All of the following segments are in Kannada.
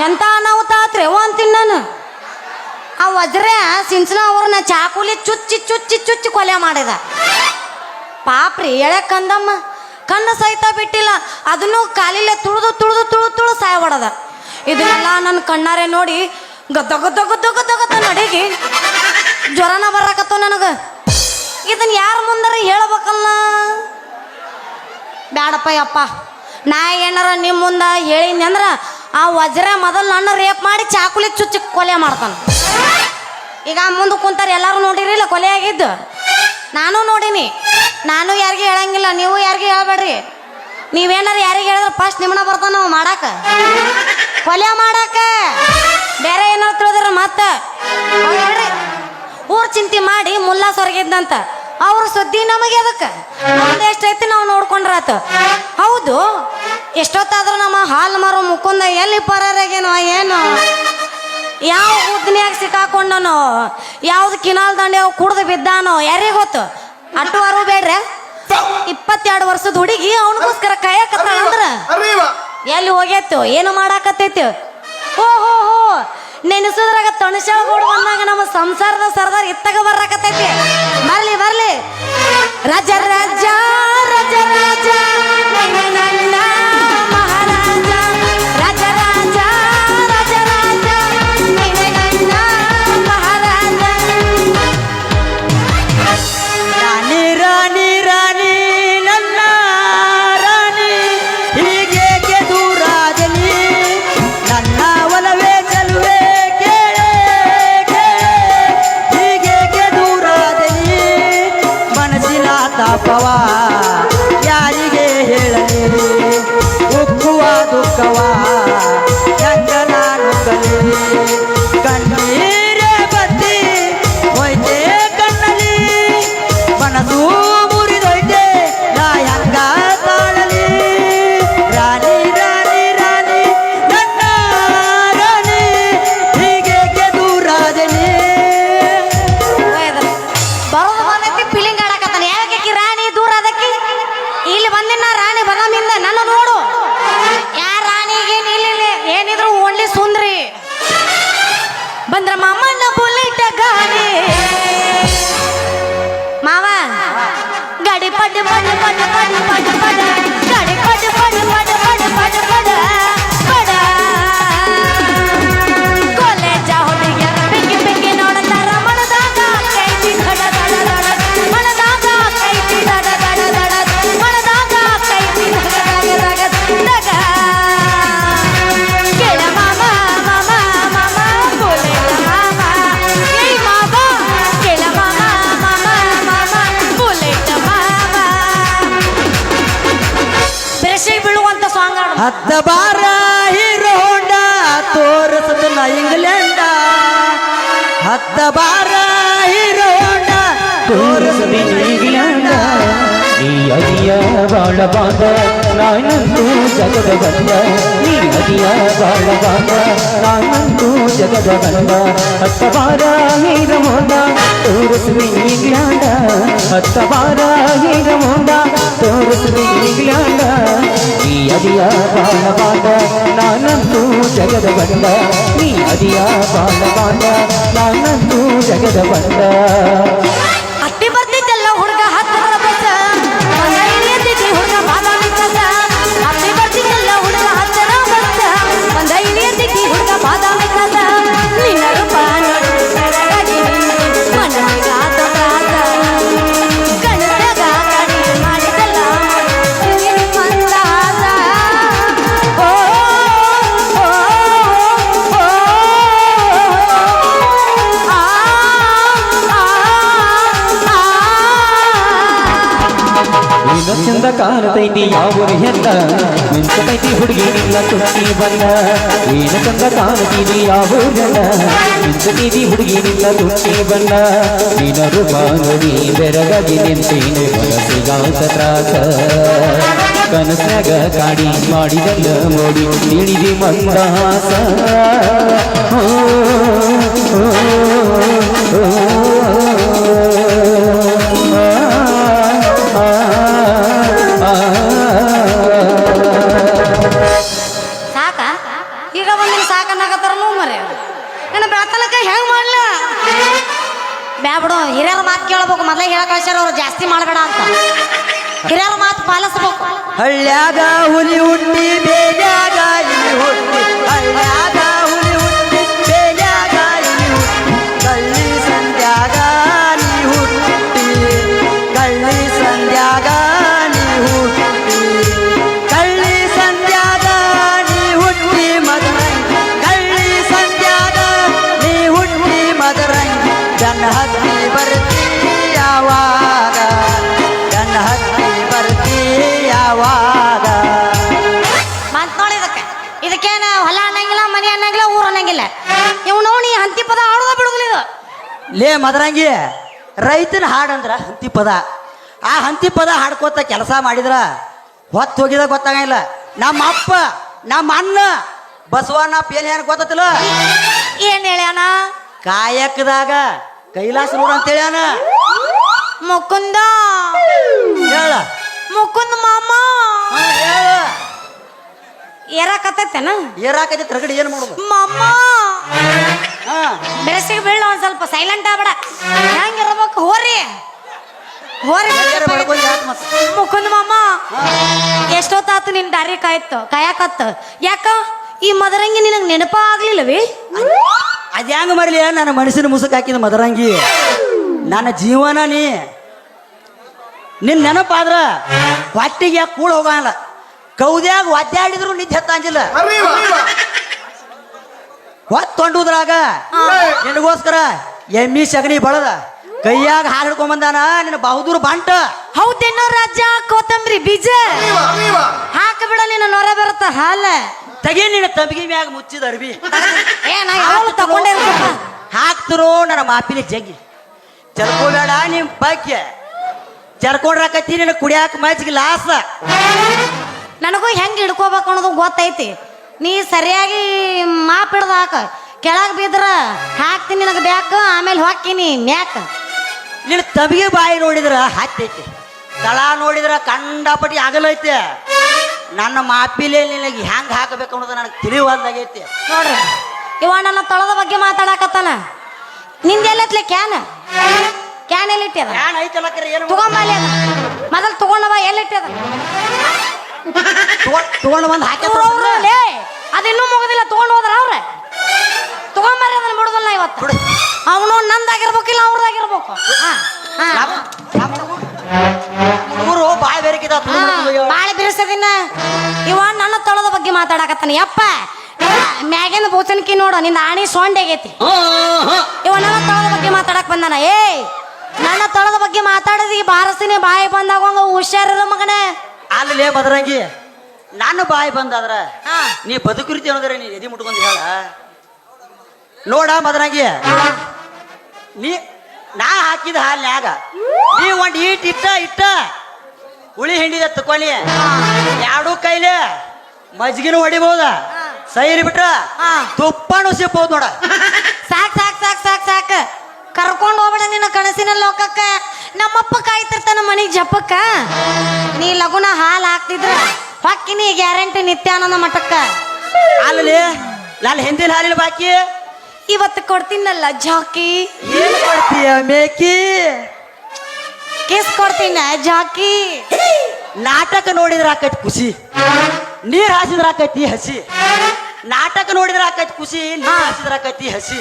ಎಂತ ಅನಾಹುತ ಆತ್ರಿ ಅವ ಅಂತೀನಿ ನಾನು. ಆ ವಜ್ರ ಸಿಂಚನ ಅವ್ರನ್ನ ಚಾಕುಲಿ ಚುಚ್ಚಿ ಚುಚ್ಚಿ ಚುಚ್ಚಿ ಕೊಲೆ ಮಾಡಿದ. ಪಾಪ್ರಿ, ಎಳೆ ಕಂದಮ್ಮ. ಕಣ್ಣು ಸಹಿತ ಬಿಟ್ಟಿಲ್ಲ. ಅದನ್ನು ಕಾಲಿಲೆ ತುಳಿದು ತುಳಿದು ತುಳು ತುಳು ಸಾಯ ಹೊಡದ ಇದನ್ನೆಲ್ಲ ನನ್ನ ಕಣ್ಣಾರೆ ನೋಡಿ ಗದ್ದ ನಡಿಗೆ ಜ್ವರನ ಬರಾಕತ್ತವ ನನಗೆ. ಇದನ್ನ ಯಾರ ಮುಂದಾರ ಹೇಳ್ಬೇಕಲ್ಲ? ಬ್ಯಾಡಪ್ಪ ಯಪ್ಪ. ನಾ ಏನಾರ ನಿಮ್ಮ ಮುಂದೆ ಹೇಳಿನಿ ಅಂದ್ರೆ ಆ ವಜ್ರ ಮೊದಲು ನನ್ನ ರೇಪ್ ಮಾಡಿ ಚಾಕುಲಿ ಚುಚ್ಚಿ ಕೊಲೆ ಮಾಡ್ತಾನೆ. ಈಗ ಮುಂದೆ ಕುಂತಾರೆ ಎಲ್ಲರೂ ನೋಡಿರಿಲ್ಲ, ಕೊಲೆ ಆಗಿದ್ದು. ನಾನು ನೋಡೀನಿ. ನಾನು ಯಾರಿಗೆ ಹೇಳಂಗಿಲ್ಲ, ನೀವು ಯಾರಿಗೆ ಹೇಳ್ಬೇಡ್ರಿ. ನೀವೇನಾರು ಯಾರಿಗೆ ಹೇಳಿದ್ರೆ ಫಸ್ಟ್ ನಿಮ್ಮನ್ನ ಬರ್ತಾನ ನಾವು ಮಾಡಾಕ. ಕೊಲೆ ಮಾಡಾಕ. ಬೇರೆ ಏನಾರು ತಿಳಿದ್ರ ಮತ್ತೆ. ಹೇಳ್ರಿ, ಊರ್ ಚಿಂತೆ ಮಾಡಿ ಮುಲ್ಲಾ ಸೊರಗಿದ್ದಂತ ಅವ್ರ ಸುದ್ದಿ ನಮಗೆ ಅದಕ್ಕೆ. ನಮ್ದು ಎಷ್ಟೈತಿ ನಾವು ನೋಡ್ಕೊಂಡ್ರಾತ. ಹೌದು ಎಷ್ಟೊತ್ತಾದ್ರೂ ನಮ್ಮ ಹಾಲು ಮಾರೋ ಮುಕುಂದ ಎಲ್ಲಿ ಪರಾರಾಗೇನೋ ಏನು. ಯಾವ ಉದ್ನ್ಯಾಗ ಸಿಕ್ಕಾಕೊಂಡನೋ ಯಾವ್ದು ಕಿನಾಲ್ ದಂಡೆ ಕುಡ್ದು ಬಿದ್ದಾನೋ ಯಾರಿಗೆ ಗೊತ್ತು? ಅಟ್ಟುವಾರು ಬೇಡ್ರೆ? ಇಪ್ಪತ್ತೆರಡು ವರ್ಷದ ಹುಡುಗಿ ಅವನಿಗೋಸ್ಕರ ಕಾಯಕತ್ತ ಅಂದ್ರ. ಎಲ್ಲಿ ಹೋಗ್ಯತ್ತು ಏನು ಮಾಡಾಕತ್ತೈತಿ. ಓ ಹೋ ಹೋ ನೆನೆಸಿದ್ರಾಗ ತಣಸಾಳ ಗೋಡು ಬಂದಾಗ ನಮ್ಮ ಸಂಸಾರದ ಸರ್ದಾರ್ ಇತ್ತಾಗ ಬರ್ರಕತೈತಿ ಬರ್ಲಿ ಬರ್ಲಿ. ರಾಜ ರಾಜ ರಾಜ ರಾಜ. ಬಾರ ಹೀರೋ ಹೊಂಡ ತೋರಿಸದಲ್ಲ ಇಂಗ್ಲೆಂಡ. ಹತ್ತ ಬಾರ ಹೀರೋ ಹೊಂಡ ತೋರಿಸದಿ ಇಂಗ್ಲೆಂಡ. ಈ ಅದಿಯ ಬಾಳ ನಾನಂತೂ ಜಗದ ಬಂದ ನೀ ಅದಿಯ ಬಾಳ ಬಾಂಧ ನಾನಂತೂ ಜಗದ ಬಂದ ಹತ್ತ ಬಾರ ಹೀರ ಮೊಂದ ತೋರಿಸುವೆ ಇಂಗ್ಲಾಂಡ ಹತ್ತ ಬಾರ ಹೀರ ಮೊಂದ ತೋರಿಸುವೆ ಇಂಗ್ಲಾಂಡ ನೀ ಅದಿಯ ಬಾಳ ಬಾಂಧ ನಾನಂತೂ ಜಗದ ಬಂದ ನೀ ಅದಿಯ ಬಾಳ ಬಾಂಧ ನಾನಂತೂ ಜಗದ ಬಂದ ಚಂದ ಕಾಣತೈತಿ ಯಾವ ಹೆಂದ ಮಿಂಚತೈತಿ ಹುಡುಗಿ ನಿಲ್ಲ ತುಟ್ಟಿ ಬಂದ ಏನ ಚಂದ ಕಾಣತೀವಿ ಯಾವ ಹೆಂದ ಮಿಂಚತೀವಿ ಹುಡುಗಿ ನಿನ್ನ ತುಟ್ಟಿ ಬಂದ ನಿನ್ನ ರೂಪ ನೋಡಿ ನಿಂತೇನೆ ಮನಸ್ಸಿಗಾತ ತ್ರಾಸ ಕನಸಾಗ ಕಾಡಿ ಮಾಡಿದಲ್ಲ ಮೋಡಿ ತಿಳಿದಿ ಓ, ಓ, ಸಾಕ? ಈಗ ಬಂದಿನ ಸಾಕನ್ನಾಗತ್ತಾರ ಮರೆ ನನ್ನ ಬೆಳತನಕ ಹೆಂಗ್ ಮಾಡ್ಲ? ಬ್ಯಾಬಿಡು ಹಿರಿಯರ ಮಾತು ಕೇಳ್ಬೇಕು. ಮೊದಲೇ ಹೇಳ ಕಳ್ಸ್ಯಾರ, ಅವ್ರು ಜಾಸ್ತಿ ಮಾಡಬೇಡ ಅಂತ. ಹಿರಿಯರ ಮಾತು ಪಾಲಿಸ್ಬೇಕು. ಹಳ್ಳ್ಯಾಗ ಹುಲಿ ಹುಟ್ಟಿ ಬೇಜಾಗ ಹುಟ್ಟಿ, ಹಳ್ಳ್ಯಾಗ ಲೇ ಮದರಂಗಿ ರೈತನ ಹಾಡಂದ್ರ ಹಂತಿ ಪದ. ಆ ಹಂತಿ ಪದ ಹಾಡ್ಕೋತ ಕೆಲಸ ಮಾಡಿದ್ರ ಹೊತ್ತು ಹೋಗಿದ ಗೊತ್ತಾಗಂಗಿಲ್ಲ. ನಮ್ಮ ಅಪ್ಪ ನಮ್ಮ ಅಣ್ಣ ಬಸವಣ್ಣ ಪೇನ್ ಏನ್ ಗೊತ್ತಲ್ಲ ಏನ್ ಹೇಳ್ಯಾನ? ಕಾಯಕದಾಗ ಕೈಲಾಸ ನೋಡ ಅಂತ ಹೇಳ್ಯಾನ. ಮುಕುಂದ. ಹೇಳ. ಮುಕುಂದ ಮಾಮ. ಹೇಳ. ಏರಾಕತ್ತೈತೇನ? ಏರಾಕೈತಿ ತರಗಡಿ ಏನು ಮಾಡೋದು? ಮಮ್ಮ! ಹಾ. ಬೆಳಸಿಗೆ ಬೀಳ ಒಂದ್ ಸ್ವಲ್ಪ ಸೈಲೆಂಟ್ ಆಗ್ಬೇಡ. ಹೆಂಗಿರ್ಬೇಕು ಹೋರಿ. ಹೋರಿ. ಬೇರೆ ಮಾಡ್ಕೊಂಡ್ ಯಾಕ್ ಮತ್ತ್? ಮುಕುಂದ ಮಾಮ. ಎಷ್ಟೊತ್ತಾತು ನಿನ್ ದಾರಿ ಕಾಯ್ತು ಕಾಯಕತ್ತ? ಯಾಕ? ಈ ಮದರಂಗಿ ನಿನಗ್ ನೆನಪ ಆಗ್ಲಿಲ್ಲವಿ? ಅದ್ ಹೆಂಗ ಮಾಡ್ಲಿ? ನನ್ನ ಮನಸ್ಸಿನ ಮುಸುಕ್ ಹಾಕಿದ ಮದರಂಗಿ. ನನ್ನ ಜೀವನ ನೀ. ನಿನ್ ನೆನಪಾದ್ರ ಹೊಟ್ಟಿಗೆ ಯಾಕೆ ಕೂಳ ಹೋಗಲ್ಲ ಕೌದ್ಯಾಗ ಒದ್ದಾಡಿದ್ರು ನಿದ್ದೆ ಹತ್ತಂಗಿಲ್ಲ ಹೊತ್ತೊಂಡುದ್ರಾಗ ನಿನಗೋಸ್ಕರ ಎಮ್ಮಿ ಸಗಣಿ ಬಳದ. ಕೈಯಾಗ ಹಾಲು ಹಿಡ್ಕೊಂಬಂದಾನ ನಿನ್ನ ಬಹುದೂರ್ ಬಂಟ. ಹೌದೇನೋ ರಾಜ ಕೋತಂಬರಿ ಬೀಜ? ಹಾಕ ಬಿಡ ನಿನ್ನ ನೊರ ಬರುತ್ತ ಹಾಲ. ತೆಗಿ ನಿನ್ನ ತಂಬಿಗೆ ಮ್ಯಾಗ ಮುಚ್ಚಿದ ಅರ್ಬಿ ಇರ್ಬೇಕ ಹಾಕ್ತಿರೋ ನನ್ನ ಮಾಪಿನ ಜಗ್ಗಿ. ಚರ್ಕೋಬೇಡ ನಿಮ್ ಬಗ್ಗೆ ಚರ್ಕೊಂಡ್ರಾಕತ್ತಿ ನಿನ್ನ ಕುಡಿಯಾಕ ಮಚ್ಚಿಗೆ ಲಾಸ. ನನಗೂ ಹೆಂಗೆ ಹಿಡ್ಕೋಬೇಕು ಅನ್ನೋದು ಗೊತ್ತೈತಿ. ನೀ ಸರಿಯಾಗಿ ಮಾಪ್ ಹಿಡ್ದು ಹಾಕ. ಕೆಳಗೆ ಬಿದ್ರ ಹಾಕ್ತೀನಿ ನಿನಗೆ ಬ್ಯಾಕ್ ಆಮೇಲೆ ಹಾಕಿನಿ ಮ್ಯಾಕ್. ನಿನ್ನ ತಬಿಗೆ ಬಾಯಿ ನೋಡಿದ್ರ ಹತ್ತೈತಿ. ತಳ ನೋಡಿದ್ರ ಕಂಡಪಟ್ಟಿ ಆಗಲೈತೆ ನನ್ನ ಮಾಪಿಲೆ ನಿನಗೆ ಹೆಂಗ್ ಹಾಕಬೇಕು ಅನ್ನೋದು ನನಗೆ ತಿಳಿವಲ್ದಾಗೈತಿ. ನೋಡ್ರಿ ಇವ ನನ್ನ ತೊಳದ ಬಗ್ಗೆ ಮಾತಾಡಕತ್ತಾನ. ನಿಂದೆಲ್ಲತ್ಲೆ ಕ್ಯಾನ್? ಕ್ಯಾನ್ ಎಲ್ಲಿಟ್ಟಿದ? ಏನ್ ಐತಲ್ಲ ಕರೆ ಏನು? ತಗೊಂಬಲ್ಲಿ ಅದ. ಮೊದಲು ತಗೊಂಡವ ಎಲ್ಲಿಟ್ಟದ? ತಗೊಂಡು ಬಂದು ಹಾಕಿ ಅದಿನ್ನೂ ಮುಗುದಿಲ್ಲ ತಗೊಂಡು ಹೋದ್ರ ಅವ್ರ. ತಗೊಂಬರ್ರಿ ಅದನ್ನ ಬಿಡುದಲ್ಲ ಇವತ್ತು. ಅವನು ನಂದಾಗಿರ್ಬೇಕಿಲ್ಲ ಅವ್ರದಾಗಿರ್ಬೇಕು. ಊರು ಬಾಯಿ ಬೇರೆಕಿದ ಬಾಳ ಬಿರುಸದಿನ. ಇವ ನನ್ನ ತೊಳದ ಬಗ್ಗೆ ಮಾತಾಡಕತ್ತಾನ. ಯಪ್ಪ ಮ್ಯಾಗಿನ ಬೋಚನ್ಕಿ ನೋಡು ನಿನ್ನ ಆಣಿ ಸೊಂಡೆಗೈತಿ. ಇವ ನನ್ನ ತೊಳದ ಬಗ್ಗೆ ಮಾತಾಡಕ್ ಬಂದಾನ. ಏ ನನ್ನ ತೊಳದ ಬಗ್ಗೆ ಮಾತಾಡಿದಿ ಬಾರಸಿನಿ ಬಾಯಿ ಬಂದಾಗ ಹುಷಾರಿರ ಮಗನೇ. ಅಲ್ಲೇ ಬದರಂಗಿ. ನನ್ನ ಬಾಯಿ ಬಂದಾದ್ರ ನೀ ಬದುಕಿರ್ತಿ ಅನ್ನೋದ್ರೆ ನೀ ಎದಿ ಮುಟ್ಕೊಂಡು ಹೇಳ. ನೋಡ ಮದರಂಗಿ ನೀ ನಾ ಹಾಕಿದ ಹಾಲ್ನ್ಯಾಗ ನೀ ಒಂದು ಈಟ್ ಇಟ್ಟ ಇಟ್ಟ ಉಳಿ ಹಿಂಡಿದ ತಕೊಳ್ಳಿ ಎರಡು ಕೈಲೆ ಮಜ್ಗಿನೂ ಹೊಡಿಬಹುದ ಸೈರಿ ಬಿಟ್ರ ತುಪ್ಪ ತುಪ್ಪನೂ ಸಿಗ್ಬೋದು ನೋಡ. ಸಾಕ್ ಸಾಕ್ ಸಾಕ್ ಸಾಕ್ ಸಾಕ್. ಕರ್ಕೊಂಡು ಹೋಗ್ಬೇಡ ನಿನ್ನ ಕನಸಿನ ಲೋಕಕ್ಕ. ನಮ್ಮಪ್ಪ ಕಾಯ್ತಿರ್ತಾನ ಮನೆಗೆ ಜಪ್ಪಕ್ಕ ನೀ ಲಗುನ ಹಾಲು ಹಾಕ್ತಿದ್ರ ಹೊಕ್ಕಿನಿ ಗ್ಯಾರಂಟಿ ನಿತ್ಯಾನಂದ ಮಠಕ್ಕ. ಅಲ್ಲಿ ನಾನು ಹಿಂದಿನ ಹಾಲಿನ ಬಾಕಿ? ಇವತ್ತು ಕೊಡ್ತೀನಲ್ಲ ಜಾಕಿ. ಏನ್ ಕೊಡ್ತೀಯ ಮೇಕಿ? ಕಿಸ್ ಕೊಡ್ತೀನ ಜಾಕಿ. ನಾಟಕ ನೋಡಿದ್ರ ಆಕೈತಿ ಖುಷಿ. ನೀರ್ ಹಾಸಿದ್ರ ಆಕೈತಿ ಹಸಿ. ನಾಟಕ ನೋಡಿದ್ರ ಆಕೈತಿ ಖುಷಿ ನೀರ್ ಹಾಸಿದ್ರ ಆಕೈತಿ ಹಸಿ.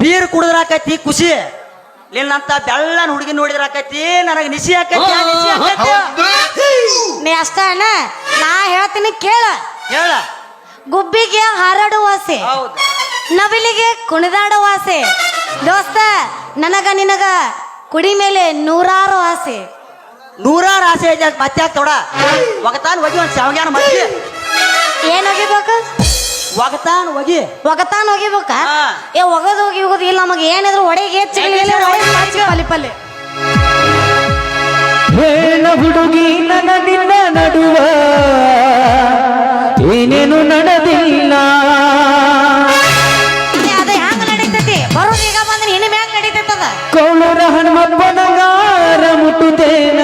ಬೀರ್ ಕುಡಿದ್ರ ಆಕೈತಿ ಖುಷಿ. ನಿನ್ನಂತ ಬೆಳ್ಳನ ಹುಡುಗಿ ನೋಡಿದ್ರ ಆಕೈತಿ ನನಗೆ ನಿಶಿ ಆಕೈತಿ ಆ ಆಕೈತಿ. ನೀ ಅಷ್ಟ ಅಣ್ಣ ನಾ ಹೇಳ್ತೀನಿ ಕೇಳ. ಹೇಳ. ಗುಬ್ಬಿಗೆ ಹಾರಾಡುವ ಆಸೆ. ಹೌದು. ನವಿಲಿಗೆ ಕುಣಿದಾಡುವ ಆಸೆ. ದೋಸ್ತ ನನಗ ನಿನಗ ಕುಡಿ ಮೇಲೆ ನೂರಾರು ಆಸೆ. ನೂರಾರು ಆಸೆ ಮತ್ತೆ ಆಗ್ತೋಡ ತೊಡ? ಒಗತಾನ್ ಒಗಿ ಒಂದ್ ಶಾವ್ಗ್ಯಾನ ಮತ್ತೆ ಏನ್ ಒಗಿಬೇಕು ಒಗತಾನ್ ಹೋಗಿ ಒಗತಾನ ಒಗಿಬೇಕ. ಏ ಒಗದ ಹೋಗಿ ಹೋಗೋದು ಇಲ್ಲ ನಮಗೆ ಏನಿದ್ರು ಒಡೆಗೆ ಹೆಚ್ಚಿಗೆ ಪಲಿ ಪಲ್ಲಿ ಹೇಳ ಹುಡುಗಿ ನನ್ನ ನಿನ್ನ ನಡುವ. ಏನೇನು ನಡೆದಿಲ್ಲ. ಅದ ಹೆಂಗ ನಡೀತೈತಿ? ಬರೋದು ಈಗ ಬಂದ್ರೆ ಇನ್ನು ಮ್ಯಾಗ ನಡೀತೈತದ? ಕೌಳರ ಹನುಮಪ್ಪನಗಾರ ಮುಟ್ಟುತ್ತೇನ?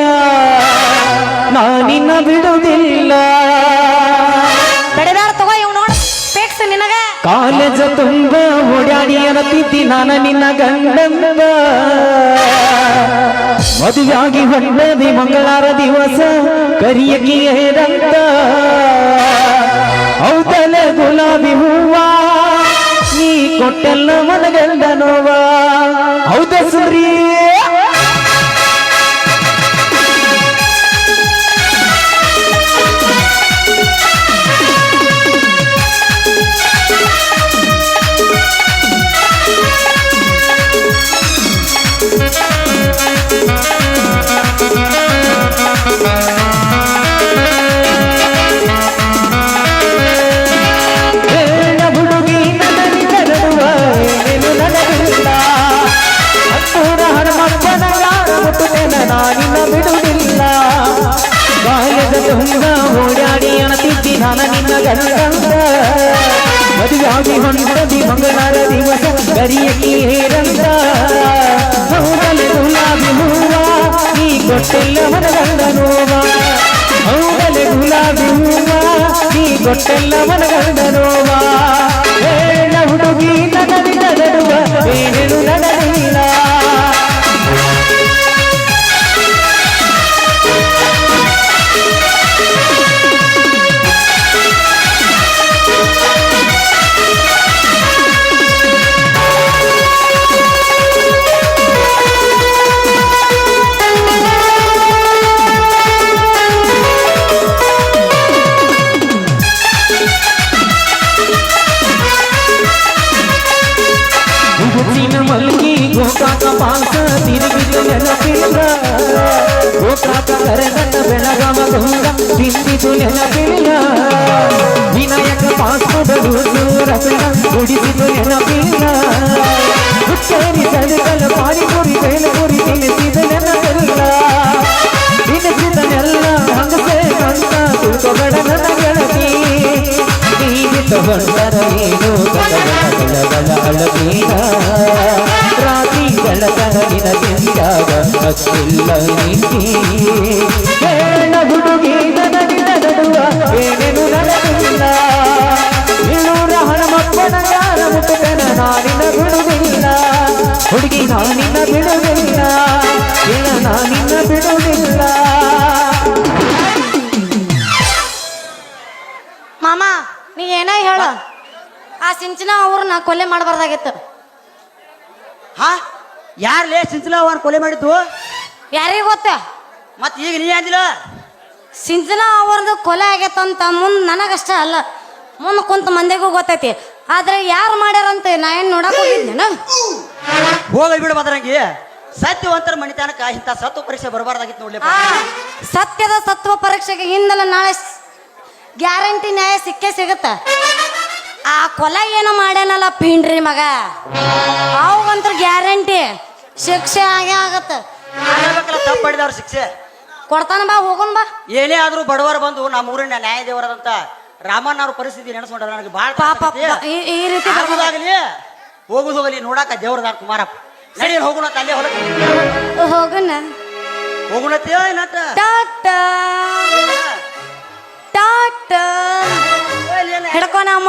ನಾ ನಿನ್ನ ಬಿಡುವುದಿಲ್ಲ. ಕಾಲೇಜ ತುಂಬ ಓಡಾಡಿ ಅನ್ನತಿದ್ದಿ ನಾನ ನಿನ್ನ ಗಂಡಂದ. ಮದುವೆಯಾಗಿ ಹೊಂಡದಿ ಮಂಗಳಾರ ದಿವಸ ಕರಿಯಕಿ ಔತಲೆ ಗುಲಾಬಿ ಹೂವ? ನೀ ಕೊಟ್ಟೆಲ್ಲ ಮನಗಂಡ ನೋವ. ಹೌದ ಸುರಿ ನೀ ಕೊಟ್ಟೆಲ್ಲ ಗಲಗಲ ಅಳಬೇಡ ರಾತ್ರಿ ಬೆಳಕನ ನಿನಗಿಂದಾಗ ಹಚ್ಚಿಲ್ಲ ನೀತಿ ಹೇಳ ಹುಡುಗಿ ನಾನಿನ ಬಿಡುವಿಲ್ಲ ಆ ಸಿಂಚನ ಅವ್ರನ್ನ ಕೊಲೆ ಮಾಡಬಾರ್ದಾಗಿತ್ತು ಹಾ? ಯಾರ್ಲೇ ಸಿಂಚನ ಅವ್ರನ್ನ ಕೊಲೆ ಮಾಡಿದ್ದು? ಯಾರಿಗೆ ಗೊತ್ತ? ಮತ್ತೆ ಈಗ ನೀ ಅಂದಿಲ್ಲ? ಸಿಂಚನ ಅವ್ರದ್ದು ಕೊಲೆ ಆಗೈತಂತ ಮುಂದ್ ನನಗಷ್ಟ ಅಲ್ಲ. ಮುಂದೆ ಕುಂತ ಮಂದಿಗೂ ಗೊತ್ತೈತಿ. ಆದ್ರೆ ಯಾರು ಮಾಡ್ಯಾರಂತ? ನಾ ಏನ್ ನೋಡಕ್ ಹೋಗಿದ್ದೇನ? ಹೋಗಿ ಬಿಡು ಬದರಂಗಿ ಸತ್ಯವಂತರ ಮಣಿತನಕ ಇಂಥ ಸತ್ವ ಪರೀಕ್ಷೆ ಬರಬಾರ್ದಾಗಿತ್ತು ನೋಡ್ಲಿ ಸತ್ಯದ ಸತ್ವ ಪರೀಕ್ಷೆಗೆ ಹಿಂದಲ ನಾಳೆ ಗ್ಯಾರಂಟಿ ನ್ಯಾಯ ಸಿಕ್ಕೇ ಸಿಗುತ್ತ? ಆ ಕೊಲೆ ಏನು ಮಾಡ್ಯಾನಲ್ಲ ಪಿಂಡ್ರಿ ಮಗ? ಅವಾಗಂತ್ರ ಗ್ಯಾರಂಟಿ ಶಿಕ್ಷೆ ಆಗೇ ಆಗತ್ತ. ಆಗಬೇಕಲ್ಲ ತಪ್ಪು ಮಾಡಿದವ್ರ ಶಿಕ್ಷೆ. ಕೊಡ್ತಾನ ಬಾ ಹೋಗೋಣ ಬಾ. ಏನೇ ಆದ್ರೂ ಬಡವರು ಬಂದು ನಮ್ಮ ಊರಿನ ನ್ಯಾಯ ದೇವರಾದಂತ ರಾಮಣ್ಣ ಅವ್ರ ಪರಿಸ್ಥಿತಿ ನೆನೆಸ್ಕೊಂಡ್ರ ನನಗೆ ಬಹಳ ಪಾಪ ಈ- ರೀತಿ ಬರ್ಬೋದಾಗಲಿ ಹೋಗುದು ಹೋಗಲಿ ನೋಡಾಕ ದೇವ್ರದಾರ್ ಕುಮಾರಪ್ಪ. ನಡಿ ಹೋಗೋಣ ಅಲ್ಲೇ ಹೊಲಕ್ಕೆ ಹೋಗೋಣ. ಏನಟ ಟಾಟಾ. ಟಾಟಾ. ಹಿಡ್ಕೊ ನಮ್ಮ